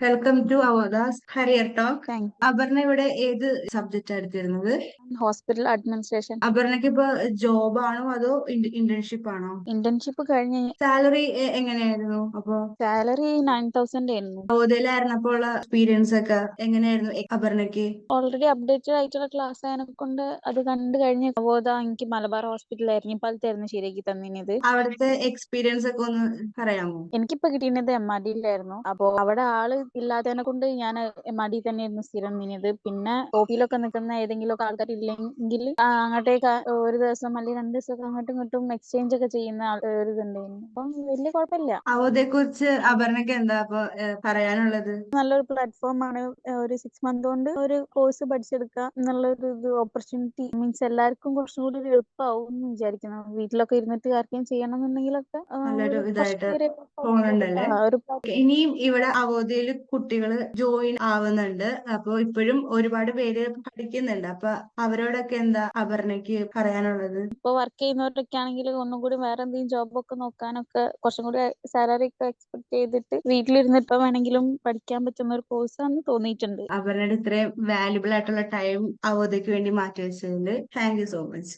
Welcome to അവദാസ് Harihar talk Aparna ഇവിടെ ഏത് സബ്ജക്റ്റ് എടുത്തിരുന്നത്? ഹോസ്പിറ്റൽ അഡ്മിനിസ്ട്രേഷൻ അപർണയ്ക്ക് ഇപ്പൊ ജോബ് ആണോ അതോ ഇന്റേൺഷിപ്പ് ആണോ? ഇന്റേൺഷിപ്പ് കഴിഞ്ഞ് സാലറി എങ്ങനെയായിരുന്നു അപ്പൊ? സാലറി നയൻ തൗസൻഡ് ആയിരുന്നു. നവോദയയിലായിരുന്നപ്പോ ഉള്ള എക്സ്പീരിയൻസ് ഒക്കെ എങ്ങനെയായിരുന്നു അപർണയ്ക്ക്? ഓൾറെഡി അപ്ഡേറ്റഡ് ആയിട്ടുള്ള ക്ലാസ് ആയതിനെ കൊണ്ട് അത് കണ്ടു കഴിഞ്ഞ് ബോധ എനിക്ക് മലബാർ ഹോസ്പിറ്റൽ എരഞ്ഞിപ്പാലത്തായിരുന്നു ശരിയാക്കി തന്നിനത്. അവിടുത്തെ എക്സ്പീരിയൻസ് ഒക്കെ ഒന്ന് പറയാമോ? എനിക്കിപ്പോ കിട്ടിയത് എം ആർ ഡിയിലായിരുന്നു അപ്പോ അവിടെ ആൾ ഇല്ലാത്തതിനെ കൊണ്ട് ഞാൻ എം ആർ ഡി തന്നെയായിരുന്നു സ്ഥിരം നിന്നത്. പിന്നെ ഓഫീലൊക്കെ നിൽക്കുന്ന ഏതെങ്കിലും ഒക്കെ ആൾക്കാർ ഇല്ലെങ്കിൽ അങ്ങോട്ടേക്ക് ഒരു ദിവസം അല്ലെങ്കിൽ രണ്ട് ദിവസം അങ്ങോട്ടും ഇങ്ങോട്ടും എക്സ്ചേഞ്ച് ഒക്കെ ചെയ്യുന്ന ഒരു ഇതുണ്ടായിരുന്നു. അപ്പം വലിയ കുഴപ്പമില്ല. കുറിച്ച് അപർണക്ക് എന്താ പറയാനുള്ളത്? നല്ലൊരു പ്ലാറ്റ്ഫോം ആണ്. ഒരു സിക്സ് മന്ത് കൊണ്ട് ഒരു കോഴ്സ് പഠിച്ചെടുക്കുക എന്നുള്ള ഒരു ഇത് ഓപ്പർച്യൂണിറ്റി മീൻസ് എല്ലാവർക്കും കുറച്ചും കൂടി ഒരു എളുപ്പമാവും എന്ന് വിചാരിക്കുന്നു. വീട്ടിലൊക്കെ ഇരുന്നിട്ട് ആർക്കെങ്കിലും ചെയ്യണം എന്നുണ്ടെങ്കിലൊക്കെ ഇനിയും ഇവിടെ അവധിയിൽ കുട്ടികൾ ജോയിൻ ആവുന്നുണ്ട്. അപ്പൊ ഇപ്പോഴും ഒരുപാട് പേര് പഠിക്കുന്നുണ്ട്. അപ്പൊ അവരോടൊക്കെ എന്താ അപർണയ്ക്ക് പറയാനുള്ളത്? ഇപ്പൊ വർക്ക് ചെയ്യുന്നവരൊക്കെ ആണെങ്കിൽ ഒന്നും കൂടി വേറെ എന്തെങ്കിലും ജോബ് ഒക്കെ നോക്കാനൊക്കെ കുറച്ചും കൂടി സാലറി ഒക്കെ എക്സ്പെക്ട് ചെയ്തിട്ട് വീട്ടിലിരുന്ന് ഇപ്പൊ വേണമെങ്കിലും പഠിക്കാൻ പറ്റുന്ന ഒരു കോഴ്സ് ആണെന്ന് തോന്നിയിട്ടുണ്ട്. അവരുടെ ഇത്രയും വാല്യുബിൾ ആയിട്ടുള്ള ടൈം അവധിക്ക് വേണ്ടി മാറ്റി വെച്ചതിന് താങ്ക് യു സോ മച്ച്